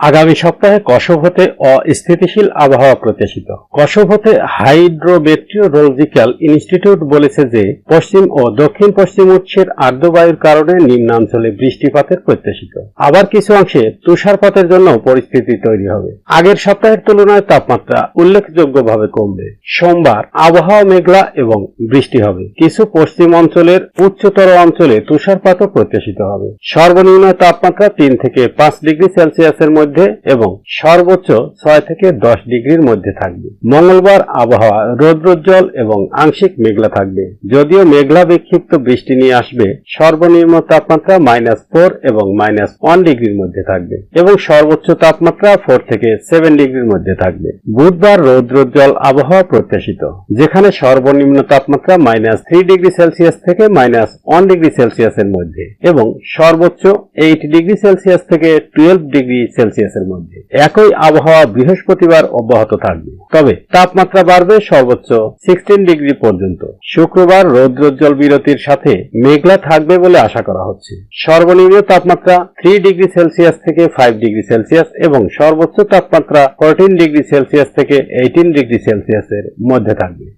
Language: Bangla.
আগামী সপ্তাহে কসোভোতে অস্থিতিশীল আবহাওয়া প্রত্যাশিত। কসোভোতে হাইড্রোমেট্রিওলজিক্যাল ইনস্টিটিউট বলেছে যে, পশ্চিম ও দক্ষিণ পশ্চিম উৎসের আর্দ্রবায়ুর কারণে নিম্নাঞ্চলে বৃষ্টিপাতের প্রত্যাশিত। আবার কিছু অংশে তুষারপাতের জন্য পরিস্থিতি তৈরি হবে। আগের সপ্তাহের তুলনায় তাপমাত্রা উল্লেখযোগ্যভাবে কমবে। সোমবার আবহাওয়া মেঘলা এবং বৃষ্টি হবে। কিছু পশ্চিম অঞ্চলের উচ্চতর অঞ্চলে তুষারপাতও প্রত্যাশিত হবে। সর্বনিম্ন তাপমাত্রা তিন থেকে পাঁচ ডিগ্রি সেলসিয়াসের মধ্যে এবং সর্বোচ্চ ছয় থেকে দশ ডিগ্রির মধ্যে থাকবে। মঙ্গলবার আবহাওয়া, রৌদ্রোজ্জ্বল এবং আংশিক মেঘলা থাকবে। যদিও মেঘলা বিক্ষিপ্ত বৃষ্টি নিয়ে আসবে, সর্বনিম্ন তাপমাত্রা মাইনাস ফোর এবং মাইনাস ওয়ান ডিগ্রির মধ্যে থাকবে এবং সর্বোচ্চ তাপমাত্রা ফোর থেকে সেভেন ডিগ্রির মধ্যে থাকবে। বুধবার রৌদ্রোজ্জ্বল আবহাওয়া প্রত্যাশিত, যেখানে সর্বনিম্ন তাপমাত্রা মাইনাস থ্রি ডিগ্রি সেলসিয়াস থেকে মাইনাস ওয়ান ডিগ্রি সেলসিয়াসের মধ্যে এবং সর্বোচ্চ এইট ডিগ্রি সেলসিয়াস থেকে টুয়েলভ ডিগ্রি সেলসিয়াসের মধ্যে। একই আবহাওয়া বৃহস্পতিবার অব্যাহত থাকবে। তবে তাপমাত্রা বাড়বে সর্বোচ্চ সিক্সটিন ডিগ্রি পর্যন্ত। শুক্রবার রৌদ্রোজ্জ্বল বিরতির সাথে মেঘলা থাকবে বলে আশা করা হচ্ছে। সর্বনিম্ন তাপমাত্রা থ্রি ডিগ্রি সেলসিয়াস থেকে ফাইভ ডিগ্রি সেলসিয়াস এবং সর্বোচ্চ তাপমাত্রা ফোরটিন ডিগ্রি সেলসিয়াস থেকে এইটিন ডিগ্রি সেলসিয়াসের মধ্যে থাকবে।